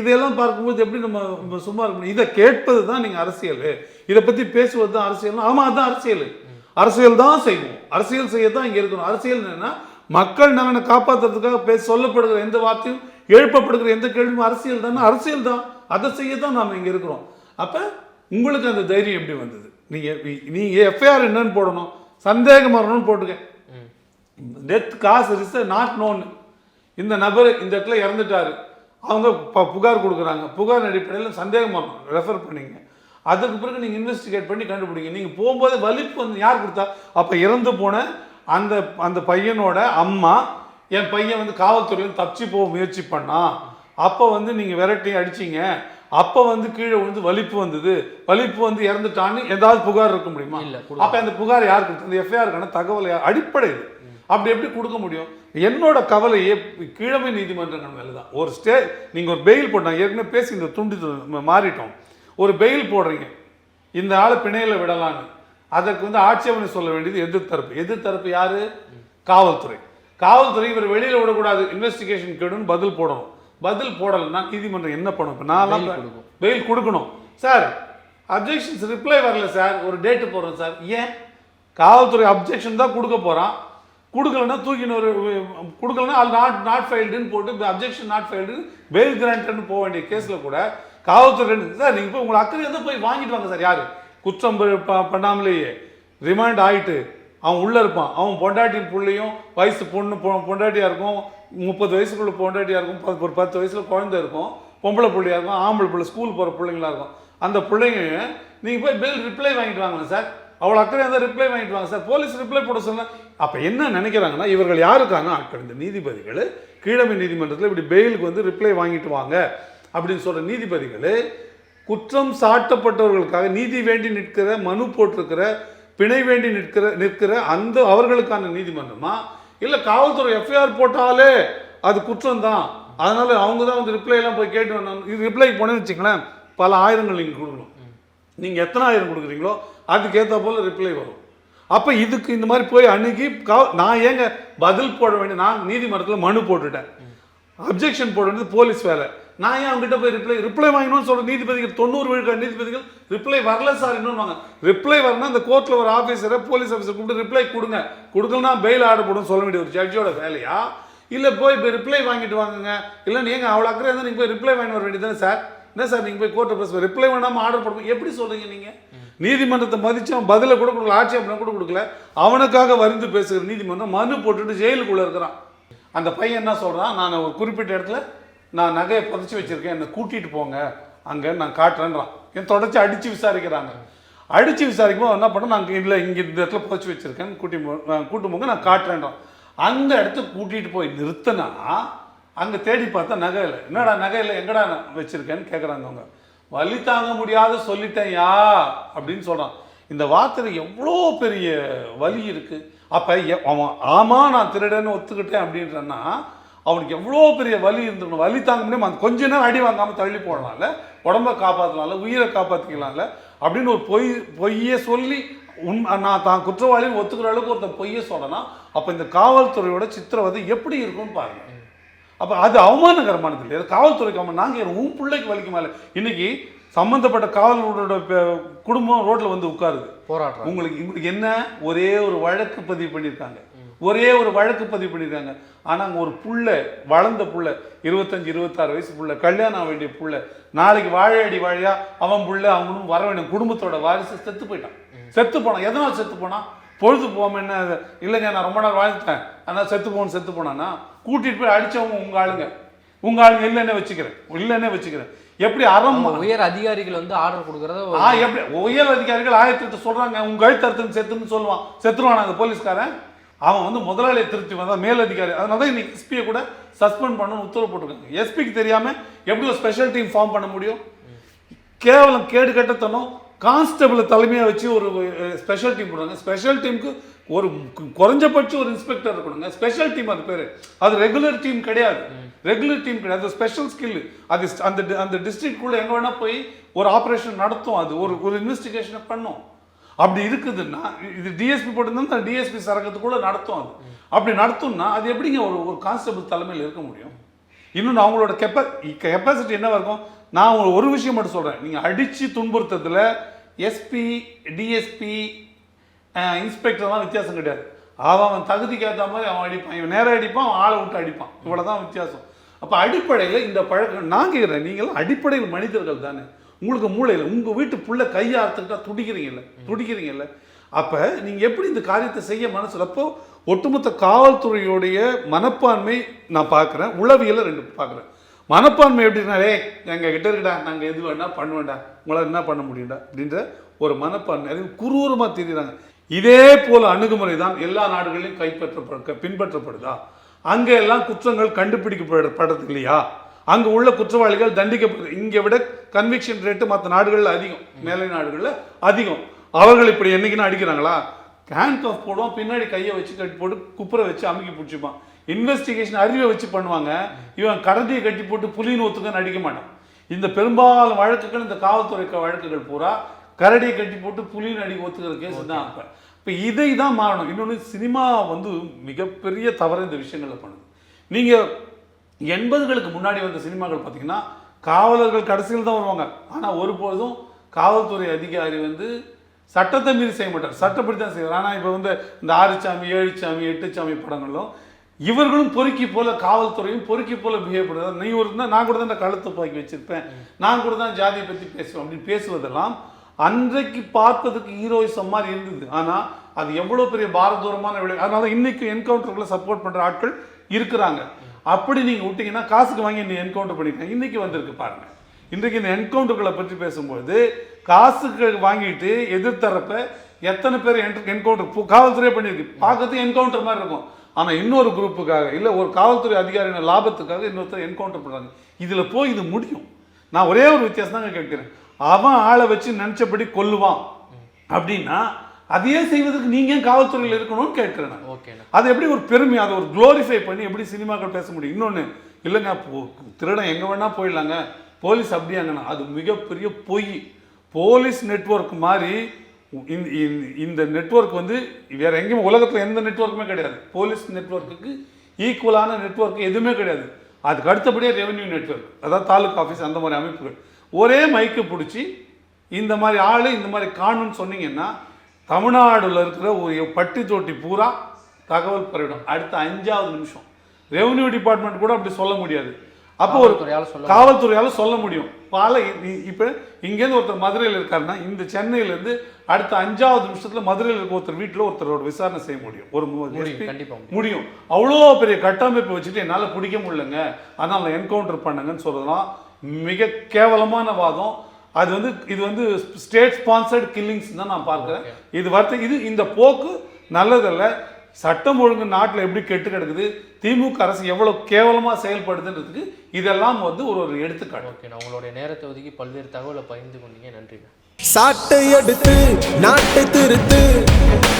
இதெல்லாம் பார்க்கும்போது எப்படி நம்ம சும்மா இருக்க முடியும்? இதை கேட்பது தான் நீங்கள் அரசியல். இதை பற்றி பேசுவது தான் அரசியல் ஆமாம் அதுதான் அரசியல். அரசியல் தான் செய்வோம். அரசியல் செய்ய தான் இங்கே இருக்கணும். அரசியல் என்னன்னா மக்கள் நலனை காப்பாற்றுறதுக்காக பேச சொல்லப்படுகிற எந்த வார்த்தையும் எழுப்பப்படுகிற எந்த கேள்வியும் அரசியல் தானே. அரசியல் தான். அதை செய்ய தான் நாம் இங்கே இருக்கிறோம். அப்போ உங்களுக்கு அந்த தைரியம் எப்படி வந்தது? நீங்கள் நீங்கள் எஃப்ஐஆர் என்னன்னு போடணும். சந்தேகம் வரணும்னு போட்டுக்க டெத் காசு ரிஸ் நாட் நோன் இந்த நபர் இந்த இடத்துல இறந்துட்டாரு. அவங்க ப- புகார் கொடுக்குறாங்க. புகார் அடிப்படையில் சந்தேகம் ரெஃபர் பண்ணீங்க. அதுக்கு பிறகு நீங்கள் இன்வெஸ்டிகேட் பண்ணி கண்டுபிடிங்க. நீங்கள் போகும்போது வலிப்பு வந்து யார் கொடுத்தா? அப்போ இறந்து போன அந்த அந்த பையனோட அம்மா என் பையன் வந்து காவல்துறையில் தப்பிச்சு போக முயற்சி பண்ணா. அப்போ வந்து நீங்கள் விரட்டி அடிச்சீங்க. அப்போ வந்து கீழே விழுந்து வலிப்பு வந்தது. வலிப்பு வந்து இறந்துட்டான்னு ஏதாவது புகார் இருக்க முடியுமா? இல்ல, அப்போ அந்த புகார் யார் கொடுத்தது? அந்த எஃப்ஐஆருக்கான தகவல் அடிப்படை. அப்படி எப்படி கொடுக்க முடியும்? என்னோட கவலையே கீழமை நீதிமன்றங்கள் மேலே தான் ஒரு ஸ்டே நீங்கள் ஒரு பெயில் போட்டாங்க ஏற்கனவே பேசி இந்த துண்டி து- மாறிட்டோம். ஒரு பெயில் போடுறீங்க. இந்த ஆளை பிணையில் விடலான்னு. அதற்கு வந்து ஆட்சேபனை சொல்ல வேண்டியது எதிர்த்தரப்பு. எதிர்த்தரப்பு யாரு? காவல்துறை. காவல்துறை இவர் வெளியில் விடக்கூடாது. இன்வெஸ்டிகேஷன் கேடுன்னு பதில் போடணும். பதில் போடலைன்னா நீதிமன்றம் என்ன பண்ணும்? இப்போ கொடுக்கும். பெயில் கொடுக்கணும். சார் அப்ஜெக்ஷன்ஸ் ரிப்ளை வரல சார் ஒரு டேட்டு போடுறோம் சார் ஏன்? காவல்துறை அப்ஜெக்ஷன் தான் கொடுக்க போகிறான் கொடுக்கலன்னா தூக்கின்னு ஒரு கொடுக்கலன்னா அது நாட் நாட் ஃபைல்டுன்னு போட்டு அப்ஜெக்ஷன் நாட் ஃபைல்டு பெயில் கிராண்டட்னு போக வேண்டிய கேஸில் கூட காவல்துறை சார் நீங்கள் போய் உங்களை அக்கறை இருந்தால் போய் வாங்கிட்டு வாங்க சார் யார்? குற்றம் பண்ணாமலேயே. ரிமாண்ட் ஆகிட்டு அவன் உள்ளே இருப்பான். அவன் பொண்டாட்டி பிள்ளையும் வயசு பொண்ணு பொ- பொண்டாட்டியாக இருக்கும் முப்பது வயசுக்குள்ள பொண்டாட்டியாக இருக்கும் பத்து- ஒரு பத்து வயசில் குழந்தை இருக்கும் பொம்பளை பிள்ளையாக இருக்கும் ஆம்பளை பிள்ளை ஸ்கூல் போகிற பிள்ளைங்களா இருக்கும். அந்த பிள்ளைங்க நீங்கள் போய் பில் ரிப்ளை வாங்கிட்டு வாங்க சார். அவ்வளோ அக்கறை இருந்தால் ரிப்ளை வாங்கிட்டு வாங்க சார் போலீஸ் ரிப்ளை போட சொன்னால் அப்போ என்ன நினைக்கிறாங்கன்னா இவர்கள் யாருக்கான ஆட்கள்? இந்த நீதிபதிகள் கீழமை நீதிமன்றத்தில் இப்படி பெயிலுக்கு வந்து ரிப்ளை வாங்கிட்டு வாங்க அப்படின்னு சொல்கிற நீதிபதிகள் குற்றம் சாட்டப்பட்டவர்களுக்காக நீதி வேண்டி நிற்கிற மனு போட்டிருக்கிற பிணை வேண்டி நிற்கிற நிற்கிற அந்த அவர்களுக்கான நீதிமன்றமா? இல்லை காவல்துறை எஃப்ஐஆர் போட்டாலே அது குற்றம் தான் அதனால் அவங்க தான் வந்து ரிப்ளை எல்லாம் போய் கேட்டு வந்தாங்க இது ரிப்ளைக்கு போனேன்னு வச்சுங்களேன் பல ஆயிரங்கள் நீங்கள் கொடுக்கணும். நீங்கள் எத்தனை ஆயிரம் கொடுக்குறீங்களோ அதுக்கேற்ற போல் ரிப்ளை வரும். அப்போ இதுக்கு இந்த மாதிரி போய் அணுகி கா- நான் ஏங்க பதில் போட வேண்டிய நான் நீதிமன்றத்தில் மனு போட்டுட்டேன். அப்ஜெக்ஷன் போட வேண்டியது போலீஸ் வேலை. நான் ஏன் அவங்ககிட்ட போய் ரிப்ளை ரிப்ளை வாங்கணும்னு சொல்ற நீதிபதிகள் தொண்ணூறு விழுக்காடு நீதிபதிகள் ரிப்ளை வரல சார் இன்னொன்று ரிப்ளை வரணும் அந்த கோர்ட்டில் ஒரு ஆஃபீஸரை போலீஸ் ஆஃபீஸர் கூப்பிட்டு ரிப்ளை கொடுங்க. கொடுக்கலனா பெயில் ஆர்டர் போடும் சொல்ல வேண்டிய ஒரு ஜட்ஜோட வேலையா? இல்லை போய் இப்போ ரிப்ளை வாங்கிட்டு வாங்குங்க. இல்லை நீங்கள் அவ்வளோ அக்கறை இருந்தால் நீங்கள் போய் ரிப்ளை வாங்கிட்டு வர வேண்டியது சார் என்ன சார் நீங்கள் போய் கோர்ட்டை ப்ரெஸ் ரிப்ளை வேணாமல் ஆர்டர் போடுங்க எப்படி சொல்கிறீங்க நீங்கள் நீதிமன்றத்தை மதித்தவன் பதிலை கூட கொடுக்கல ஆட்சேபனை கூட கொடுக்கல. அவனுக்காக வருந்து பேசுகிற நீதிமன்றம் மனு போட்டுட்டு ஜெயிலுக்குள்ளே இருக்கிறான். அந்த பையன் என்ன சொல்கிறான் நான் ஒரு குறிப்பிட்ட இடத்துல நான் நகையை புதைச்சி வச்சுருக்கேன் என்னை கூட்டிகிட்டு போங்க. அங்கே நான் காட்டுறேன்றான். என் தொடச்சி அடித்து விசாரிக்கிறாங்க. அடித்து விசாரிக்கும் போது என்ன பண்ண நாங்கள் இல்லை இங்கே இந்த இடத்துல புதைச்சி வச்சுருக்கேன் கூட்டி போ- போங்க நான் காட்டுறேன்றான். அந்த இடத்துக்கு கூட்டிகிட்டு போய் நிறுத்தினா அங்கே தேடி பார்த்தா நகை இல்லை என்னடா நகை இல்லை எங்கடா வச்சுருக்கேன்னு கேட்குறாங்க அவங்க. வலி தாங்க முடியாத சொல்லிட்டேன் யா அப்படின்னு சொல்கிறான் இந்த வார்த்தையில் எவ்வளோ பெரிய வலி இருக்குது அப்போ அவன் ஆமாம் நான் திருடன்னு ஒத்துக்கிட்டேன் அப்படின்றன்னா அவனுக்கு எவ்வளோ பெரிய வலி இருந்திருக்கணும். வலி தாங்க முடியாம அந்த கொஞ்ச நேரம் அடி வாங்காமல் தள்ளி போடலாம்ல. உடம்ப காப்பாற்றலாம்ல உயிரை காப்பாற்றிக்கலாம்ல அப்படின்னு ஒரு பொய் பொய்யை சொல்லி உண் நான் தான் குற்றவாளின்னு ஒத்துக்கிற அளவுக்கு ஒருத்தன் பொய்யை சொல்லலாம் அப்போ இந்த காவல்துறையோட சித்திரவதை எப்படி இருக்கும்னு பாருங்கள் அப்போ அது அவமானகரமானது இல்லையா அது காவல்துறைக்கு அவன் நாங்கள் உன் பிள்ளைக்கு வலிக்குமா இல்லை இன்னைக்கு சம்மந்தப்பட்ட காவலரோட பே- குடும்பம் ரோட்ல வந்து உட்காருது. போராடுறாங்க. உங்களுக்கு உங்களுக்கு என்ன? ஒரே ஒரு வழக்கு பதிவு பண்ணியிருக்காங்க ஒரே ஒரு வழக்கு பதிவு பண்ணியிருக்காங்க ஆனால் அங்கே ஒரு புள்ள வளர்ந்த புள்ள இருபத்தஞ்சு இருபத்தாறு வயசு புள்ள கல்யாணம் ஆக வேண்டிய புள்ள நாளைக்கு வாழையடி வாழையா அவன் புள்ள அவனும் வர வேண்டிய குடும்பத்தோட வாரிசு செத்து போயிட்டான். செத்து போனான். எதனால் செத்து போனான்? பொழுது அது, இல்லைங்க நான் ரொம்ப நாள் வாழ்ந்துட்டேன். ஆனால் செத்து போகணும் செத்து போனானா கூட்டிட்டு போய் அடிச்சவங்க உங்க ஆளுங்க. உங்க ஆளுங்க இல்லைன்னே வச்சுக்கிறேன். இல்லைன்னே வச்சுக்கிறேன். எப்படி அறம் உயர் அதிகாரிகள் வந்து ஆர்டர் கொடுக்கறத ஆ எப்படி? உயர் அதிகாரிகள் ஆயிரத்தி எட்டு சொல்றாங்க. உங்க கழுத்து அறுத்துன்னு செத்துன்னு சொல்லுவான். செத்துருவான் அந்த போலீஸ்காரன்? அவன் வந்து முதலாளியை திருத்தி வந்தா மேல் அதிகாரி. அதனால தான் இன்னைக்கு எஸ்பியை கூட சஸ்பெண்ட் பண்ணணும்னு உத்தரவு போட்டிருக்காங்க. எஸ்பிக்கு தெரியாம எப்படி ஒரு ஸ்பெஷல் டீம் ஃபார்ம் பண்ண முடியும்? கேவலம் கேடு கட்டத்தனம் கான்ஸ்டபிளை தலைமையாக வச்சு ஒரு ஸ்பெஷல் டீம் போடுறாங்க ஸ்பெஷல் டீமுக்கு ஒரு குறைஞ்சபட்சம் ஒரு இன்ஸ்பெக்டர் இருக்கணுங்க. ஸ்பெஷல் டீம் அது பேர். அது ரெகுலர் டீம் கிடையாது. ரெகுலர் டீம் கிடையாது. அது ஸ்பெஷல் ஸ்கில் அது அந்த அந்த டிஸ்ட்ரிக்ட்குள்ளே எங்கே வேணால் போய் ஒரு ஆப்ரேஷன் நடத்தும் அது. ஒரு ஒரு இன்வெஸ்டிகேஷனை பண்ணும். அப்படி இருக்குதுன்னா இது டிஎஸ்பி போட்டிருந்தா டிஎஸ்பி சரகத்துக்குள்ள நடத்தும் அது. அப்படி நடத்தும்னா அது எப்படிங்க ஒரு ஒரு கான்ஸ்டபிள் தலைமையில் இருக்க முடியும்? இன்னொன்று அவங்களோட கெப்பா கெப்பாசிட்டி என்னவாக இருக்கும்? நான் ஒரு விஷயம் மட்டும் சொல்கிறேன் நீங்கள் அடித்து துன்புறுத்ததில் எஸ்பி டிஎஸ்பி இன்ஸ்பெக்டர்லாம் வித்தியாசம் கிடையாது. அவன் அவன் தகுதிக்கு ஏற்ற மாதிரி அவன் அடிப்பான். இவன் நேராக அடிப்பான் அவன் ஆளை விட்டு அடிப்பான். இவ்வளோ தான் வித்தியாசம். அப்போ அடிப்படையில் இந்த பழக்கம் நான் கேட்குறேன் நீங்களும் அடிப்படையில் மனிதர்கள் தானே. உங்களுக்கு மூளையில் உங்கள் வீட்டு புள்ள கையை அறுத்துக்கிட்டா துடிக்கிறீங்கல்ல துடிக்கிறீங்கல்ல. அப்போ நீங்கள் எப்படி இந்த காரியத்தை செய்ய மனசுலப்போ ஒட்டுமொத்த காவல்துறையுடைய மனப்பான்மை நான் பார்க்குறேன் உளவியலை ரெண்டு பார்க்குறேன் மனப்பான்மை எப்படினாலே எங்கள் கிட்ட இருக்கடா நாங்கள் எது வேணா வேண்டாம் உங்களால் என்ன பண்ண முடியும்டா? அப்படின்ற ஒரு மனப்பான்மை. அது குரூரமாக தெரியுறாங்க. இதே போல் அணுகுமுறை தான் எல்லா நாடுகளிலும் கைப்பற்றப்பட பின்பற்றப்படுதா? அங்கே எல்லாம் குற்றங்கள் கண்டுபிடிக்கப்படுறது இல்லையா? அங்கே உள்ள குற்றவாளிகள் தண்டிக்கப்படுது. இங்கே விட கன்விக்ஷன் ரேட்டு மற்ற நாடுகளில் அதிகம். மேலை நாடுகளில் அதிகம். அவர்கள் இப்படி என்னைக்குன்னு அடிக்கிறாங்களா? ஹேண்ட் ஆஃப் போடுவான் பின்னாடி கையை வச்சு கட்டி போட்டு குப்புற வச்சு அமுக்கி பிடிச்சிப்பான். இன்வெஸ்டிகேஷன் அறிவை வச்சு பண்ணுவாங்க. இவன் கடத்தியை கட்டி போட்டு புலின்னு ஒத்துக்கன்னு அடிக்க மாட்டான். இந்த பெரும்பாலும் வழக்குகள் இந்த காவல்துறை வழக்குகள் பூரா கரடியை கட்டி போட்டு புலின்னு அடி ஒத்துக்கிற கேஸ் தான். அப்போ இப்போ இதை தான் மாறணும். இன்னொன்று சினிமா வந்து மிகப்பெரிய தவறு இந்த விஷயங்களில் பண்ணுது. நீங்கள் எண்பதுகளுக்கு முன்னாடி வந்த சினிமாக்கள் பார்த்தீங்கன்னா காவலர்கள் கடைசியில் தான் வருவாங்க. ஆனால் ஒருபோதும் காவல்துறை அதிகாரி வந்து சட்டத்தை மீறி செய்ய மாட்டார். சட்டப்படி தான் செய்வார். ஆனால் இப்போ வந்து இந்த ஆறுச்சாமி ஏழுச்சாமி எட்டுச்சாமி படங்களும் இவர்களும் பொறுக்கி போல காவல்துறையும் பொறுக்கி போல பிஹேவ் பண்ணுறது நீ ஒரு தான் நான் கூட தான் இந்த கழுத்து பாக்கி வச்சிருப்பேன். நான் கூட தான் ஜாதியை பற்றி பேசுவேன் அப்படின்னு பேசுவதெல்லாம் அன்றைக்கு பார்ப்பதற்கு ஹீரோயிசம் மாதிரி இருந்தது. ஆனால் அது எவ்வளோ பெரிய பாரதூரமான விளை அதனால இன்னைக்கு என்கவுண்டருக்குள்ள சப்போர்ட் பண்ணுற ஆட்கள் இருக்கிறாங்க. அப்படி நீங்கள் விட்டீங்கன்னா காசுக்கு வாங்கி நீ என்கவுண்டர் பண்ணிருக்கேன் இன்னைக்கு வந்திருக்கு பாருங்க. இன்றைக்கு இந்த என்கவுண்டர்களை பற்றி பேசும்போது காசுக்கு வாங்கிட்டு எதிர்த்தரப்ப எத்தனை பேர் என்கவுண்டர் காவல்துறையே பண்ணியிருக்கு. பார்க்கறதுக்கு என்கவுண்டர் மாதிரி இருக்கும். ஆனால் இன்னொரு குரூப்புக்காக இல்லை ஒரு காவல்துறை அதிகாரியின் லாபத்துக்காக இன்னொருத்தர் என்கவுண்டர் பண்ணுறாங்க இதில் போய் இது முடியும். நான் ஒரே ஒரு வித்தியாசம் தாங்க கேட்கிறேன். அவன் ஆளை வச்சு நினச்சபடி கொல்லுவான். அப்படின்னா அதையே செய்வதற்கு நீங்க ஏன் காவல்துறையில் இருக்கணும்னு கேட்கிறேன் ஓகேண்ணா அது எப்படி ஒரு பெருமை அதை ஒரு க்ளோரிஃபை பண்ணி எப்படி சினிமாக்கள் பேச முடியும்? இன்னொன்று இல்லைங்க திருடன் எங்கே வேணால் போயிடலாங்க. போலீஸ் அப்படியாங்கண்ணா அது மிகப்பெரிய பொய். போலீஸ் நெட்வொர்க் மாதிரி இந்த- இந்த- இந்த நெட்வொர்க் வந்து வேறு எங்கேயும் உலகத்தில் எந்த நெட்வொர்க்குமே கிடையாது. போலீஸ் நெட்வொர்க்குக்கு ஈக்குவலான நெட்ஒர்க் எதுவுமே கிடையாது. அதுக்கு அடுத்தபடியே ரெவென்யூ நெட்வொர்க் அதாவது தாலுக் ஆஃபீஸ் அந்த மாதிரி அமைப்புகள். ஒரே மைக்கு பிடிச்சி இந்த மாதிரி ஆள் இந்த மாதிரி காணும்னு சொன்னீங்கன்னா தமிழ்நாடுல இருக்கிற ஒரு பட்டி தொட்டி பூரா தகவல் பரவிடும். அடுத்த அஞ்சாவது நிமிஷம். ரெவென்யூ டிபார்ட்மெண்ட் கூட அப்படி சொல்ல முடியாது. அப்போ ஒரு காவல்துறையால சொல்ல முடியும். பால இப்போ இங்கேருந்து ஒருத்தர் மதுரையில் இருக்காருன்னா இந்த சென்னையிலேருந்து அடுத்த அஞ்சாவது நிமிஷத்துல மதுரையில் இருக்க ஒருத்தர் வீட்டில் ஒருத்தரோட விசாரணை செய்ய முடியும். ஒரு முடியும் அவ்வளோ பெரிய கட்டமைப்பு வச்சுட்டு என்னால் பிடிக்க முடியலங்க. அதனால என்கவுண்டர் பண்ணுங்கன்னு சொல்றதெல்லாம் மிக கேவலமான வாதம். அது வந்து இது வந்து ஸ்டேட் ஸ்பான்சர்ட் கில்லிங்ஸ் தான் நான் பார்க்குறேன். இது வார்த்தை இது இந்த போக்கு நல்லதல்ல. சட்டம் ஒழுங்கு நாட்டில் எப்படி கெட்டு கிடக்குது திமுக அரசு எவ்வளோ கேவலமாக செயல்படுதுன்றதுக்கு இதெல்லாம் வந்து ஒரு ஒரு எடுத்துக்காட்டு. ஓகேண்ணா உங்களுடைய நேரத்தை ஒதுக்கி பல்வேறு தகவலை பகிர்ந்து கொண்டீங்க. நன்றிண்ணா சாட்டை எடுத்து நாட்டை திருத்து.